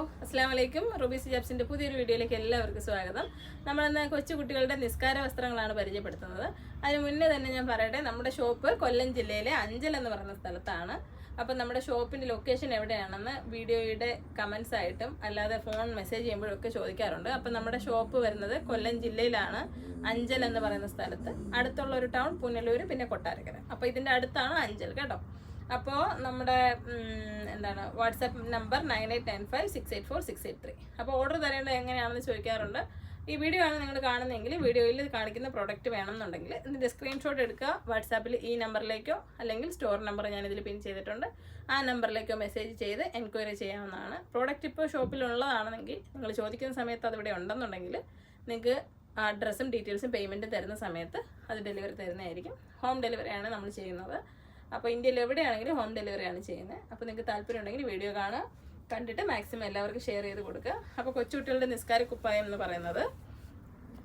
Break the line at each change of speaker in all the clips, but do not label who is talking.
അസ്സാം വലൈക്കും റുബീസ് ജാബ്സിന്റെ പുതിയൊരു വീഡിയോയിലേക്ക് എല്ലാവർക്കും സ്വാഗതം. നമ്മളിന്ന് കൊച്ചു കുട്ടികളുടെ നിസ്കാര വസ്ത്രങ്ങളാണ് പരിചയപ്പെടുത്തുന്നത്. അതിന് മുന്നേ തന്നെ ഞാൻ പറയട്ടെ നമ്മുടെ ഷോപ്പ് കൊല്ലം ജില്ലയിലെ അഞ്ചൽ എന്ന് പറയുന്ന സ്ഥലത്താണ്. അപ്പം നമ്മുടെ ഷോപ്പിന്റെ ലൊക്കേഷൻ എവിടെയാണെന്ന് വീഡിയോയുടെ കമൻസ് ആയിട്ടും അല്ലാതെ ഫോൺ മെസ്സേജ് ചെയ്യുമ്പോഴൊക്കെ ചോദിക്കാറുണ്ട്. അപ്പം നമ്മുടെ ഷോപ്പ് വരുന്നത് കൊല്ലം ജില്ലയിലാണ് അഞ്ചൽ എന്ന് പറയുന്ന സ്ഥലത്ത്. അടുത്തുള്ള ഒരു ടൗൺ പുനലൂർ പിന്നെ കൊട്ടാരക്കര. അപ്പോൾ ഇതിന്റെ അടുത്താണ് അഞ്ചൽ കേട്ടോ. അപ്പോൾ നമ്മുടെ എന്താണ് WhatsApp number nine eight nine five six eight four six eight three. അപ്പോൾ ഓർഡർ തരേണ്ടത് എങ്ങനെയാണെന്ന് ചോദിക്കാറുണ്ട്. ഈ വീഡിയോ ആണ് നിങ്ങൾ കാണുന്നതെങ്കിൽ വീഡിയോയിൽ കാണിക്കുന്ന പ്രോഡക്റ്റ് വേണമെന്നുണ്ടെങ്കിൽ ഇതിന്റെ സ്ക്രീൻഷോട്ട് എടുക്കുക വാട്സാപ്പിൽ ഈ നമ്പറിലേക്കോ അല്ലെങ്കിൽ സ്റ്റോർ നമ്പർ ഞാൻ ഇതിൽ പിൻ ചെയ്തിട്ടുണ്ട്. ആ നമ്പറിലേക്കോ മെസ്സേജ് ചെയ്ത് എൻക്വയറി ചെയ്യാവുന്നതാണ്. പ്രോഡക്റ്റ് ഇപ്പോൾ ഷോപ്പിലുള്ളതാണെങ്കിൽ നിങ്ങൾ ചോദിക്കുന്ന സമയത്ത് അതിവിടെ ഉണ്ടെന്നുണ്ടെങ്കിൽ നിങ്ങൾക്ക് അഡ്രസ്സും ഡീറ്റെയിൽസും പേയ്മെന്റും തരുന്ന സമയത്ത് അത് ഡെലിവറി തരുന്നതായിരിക്കും. ഹോം ഡെലിവറിയാണ് നമ്മൾ ചെയ്യുന്നത്. അപ്പോൾ ഇന്ത്യയിൽ എവിടെയാണെങ്കിലും ഹോം ഡെലിവറിയാണ് ചെയ്യുന്നത് അപ്പോൾ നിങ്ങൾക്ക് താല്പര്യം ഉണ്ടെങ്കിൽ വീഡിയോ കാണുക. കണ്ടിട്ട് മാക്സിമം എല്ലാവർക്കും ഷെയർ ചെയ്ത് കൊടുക്കുക. അപ്പോൾ കൊച്ചുകുട്ടികളുടെ നിസ്കാര കുപ്പായം എന്ന് പറയുന്നത്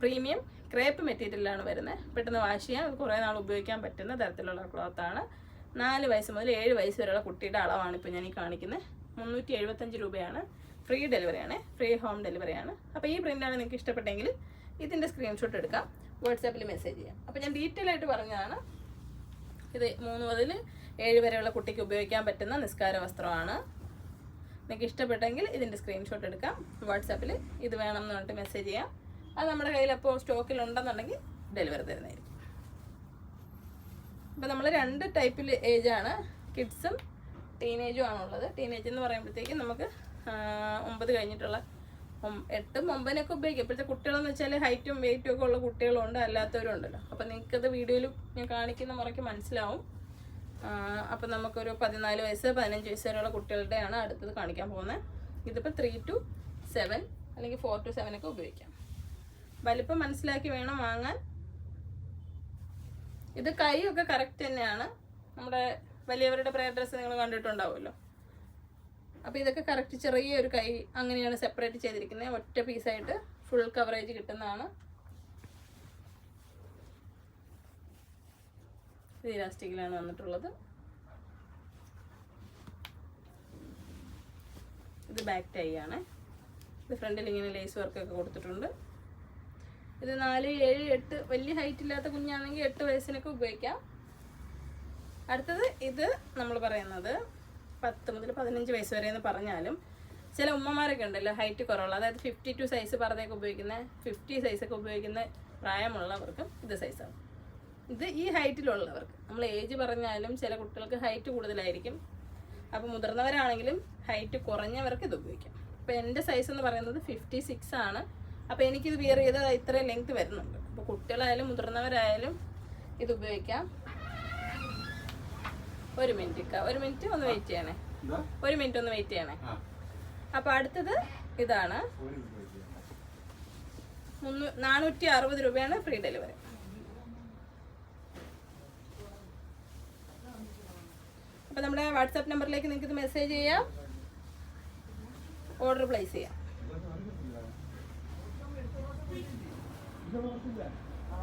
പ്രീമിയം ക്രേപ്പ് മെറ്റീരിയലാണ് വരുന്നത് പെട്ടെന്ന് വാഷ് ചെയ്യാൻ കുറേ നാൾ ഉപയോഗിക്കാൻ പറ്റുന്ന തരത്തിലുള്ള ക്ലോത്താണ് നാല് വയസ്സ് മുതൽ ഏഴ് വയസ്സ് വരെയുള്ള കുട്ടിയുടെ അളവാണ് ഇപ്പോൾ ഞാൻ ഈ കാണിക്കുന്നത് മുന്നൂറ്റി എഴുപത്തഞ്ച് രൂപയാണ് ഫ്രീ ഡെലിവറിയാണ് ഫ്രീ ഹോം ഡെലിവറിയാണ് അപ്പോൾ ഈ പ്രിന്റാണ് നിങ്ങൾക്ക് ഇഷ്ടപ്പെട്ടെങ്കിൽ ഇതിന്റെ സ്ക്രീൻഷോട്ട് എടുക്കാം. വാട്സാപ്പിൽ മെസ്സേജ് ചെയ്യാം. അപ്പോൾ ഞാൻ ഡീറ്റെയിൽ ആയിട്ട് പറഞ്ഞതാണ്. ഇത് മൂന്ന് മുതൽ ഏഴ് വരെയുള്ള കുട്ടിക്ക് ഉപയോഗിക്കാൻ പറ്റുന്ന നിസ്കാര വസ്ത്രമാണ്. നിങ്ങൾക്ക് ഇഷ്ടപ്പെട്ടെങ്കിൽ ഇതിന്റെ സ്ക്രീൻഷോട്ട് എടുക്കാം. വാട്സാപ്പിൽ ഇത് വേണം എന്ന് പറഞ്ഞിട്ട് മെസ്സേജ് ചെയ്യാം. അത് നമ്മുടെ കയ്യിൽ അപ്പോൾ സ്റ്റോക്കിൽ ഉണ്ടെന്നുണ്ടെങ്കിൽ ഡെലിവറി തരുന്നതായിരിക്കും. ഇപ്പം നമ്മൾ രണ്ട് ടൈപ്പിൽ ഏജാണ് കിഡ്സും ടീനേജും ആണുള്ളത്. ടീനേജ് എന്ന് പറയുമ്പോഴത്തേക്കും നമുക്ക് ഒമ്പത് കഴിഞ്ഞിട്ടുള്ള എട്ടും ഒമ്പതിനൊക്കെ ഉപയോഗിക്കും. ഇപ്പോഴത്തെ കുട്ടികളെന്ന് വെച്ചാൽ ഹൈറ്റും വെയിറ്റും ഒക്കെ ഉള്ള കുട്ടികളുണ്ട് അല്ലാത്തവരുണ്ടല്ലോ. അപ്പം നിങ്ങൾക്കത് വീഡിയോയിൽ ഞാൻ കാണിക്കുന്ന മുറയ്ക്ക് മനസ്സിലാവും. അപ്പം നമുക്കൊരു പതിനാല് വയസ്സ് പതിനഞ്ച് വയസ്സ് വരെയുള്ള കുട്ടികളുടെയാണ് അടുത്തത് കാണിക്കാൻ പോകുന്നത്. ഇതിപ്പോൾ ത്രീ ടു സെവൻ അല്ലെങ്കിൽ ഫോർ ടു സെവൻ ഒക്കെ ഉപയോഗിക്കാം. വലിപ്പം മനസ്സിലാക്കി വേണം വാങ്ങാൻ. ഇത് കൈയൊക്കെ കറക്റ്റ് തന്നെയാണ്. നമ്മുടെ വലിയവരുടെ പ്രയർ ഡ്രസ്സ് നിങ്ങൾ കണ്ടിട്ടുണ്ടാവുമല്ലോ. അപ്പോൾ ഇതൊക്കെ കറക്റ്റ് ചെറിയ ഒരു കൈ അങ്ങനെയാണ് സെപ്പറേറ്റ് ചെയ്തിരിക്കുന്നത്. ഒറ്റ പീസായിട്ട് ഫുൾ കവറേജ് കിട്ടുന്നതാണ്. ഇത് ഇലാസ്റ്റിക്കിലാണ് വന്നിട്ടുള്ളത്. ഇത് ബാക്ക് ടൈ ആണ്. ഇത് ഫ്രണ്ടിൽ ഇങ്ങനെ ലേസ് വർക്കൊക്കെ കൊടുത്തിട്ടുണ്ട്. ഇത് നാല് ഏഴ് എട്ട് വലിയ ഹൈറ്റ് ഇല്ലാത്ത കുഞ്ഞാണെങ്കിൽ എട്ട് വയസ്സിനൊക്കെ ഉപയോഗിക്കാം. അടുത്തത് ഇത് നമ്മൾ പറയുന്നത് പത്ത് മുതൽ പതിനഞ്ച് വയസ്സ് വരെ എന്ന് പറഞ്ഞാലും ചില ഉമ്മമാരൊക്കെ ഉണ്ടല്ലോ ഹൈറ്റ് കുറവുള്ള. അതായത് ഫിഫ്റ്റി ടു സൈസ് പറഞ്ഞൊക്കെ ഉപയോഗിക്കുന്ന ഫിഫ്റ്റി സൈസൊക്കെ ഉപയോഗിക്കുന്ന പ്രായമുള്ളവർക്കും ഇത് സൈസാണ് ഇത് ഈ ഹൈറ്റിലുള്ളവർക്ക് നമ്മൾ ഏജ് പറഞ്ഞാലും ചില കുട്ടികൾക്ക് ഹൈറ്റ് കൂടുതലായിരിക്കും. അപ്പോൾ മുതിർന്നവരാണെങ്കിലും ഹൈറ്റ് കുറഞ്ഞവർക്ക് ഇത് ഉപയോഗിക്കാം. അപ്പോൾ എന്റെ സൈസ് എന്ന് പറയുന്നത് ഫിഫ്റ്റി സിക്സ് ആണ്. അപ്പോൾ എനിക്കിത് വിയർ ചെയ്ത് ഇത്രയും ലെങ്ത് വരുന്നുണ്ട്. അപ്പോൾ കുട്ടികളായാലും മുതിർന്നവരായാലും ഇത് ഉപയോഗിക്കാം. ഒരു മിനിറ്റ് ഒരു മിനിറ്റ് ഒന്ന് വെയിറ്റ് ചെയ്യണേ. ഒരു മിനിറ്റ് ഒന്ന് വെയിറ്റ് ചെയ്യണേ. അപ്പോൾ അടുത്തത് ഇതാണ്. നാനൂറ്റി അറുപത് രൂപയാണ് ഫ്രീ ഡെലിവറി അപ്പൊ നമ്മുടെ വാട്സാപ്പ് നമ്പറിലേക്ക് നിങ്ങൾക്ക് ഇത് മെസ്സേജ് ചെയ്യാം. ഓർഡർ പ്ലേസ് ചെയ്യാം.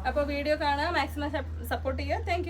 അപ്പോൾ വീഡിയോ കാണുക മാക്സിമം സപ്പോർട്ട് ചെയ്യുക. താങ്ക്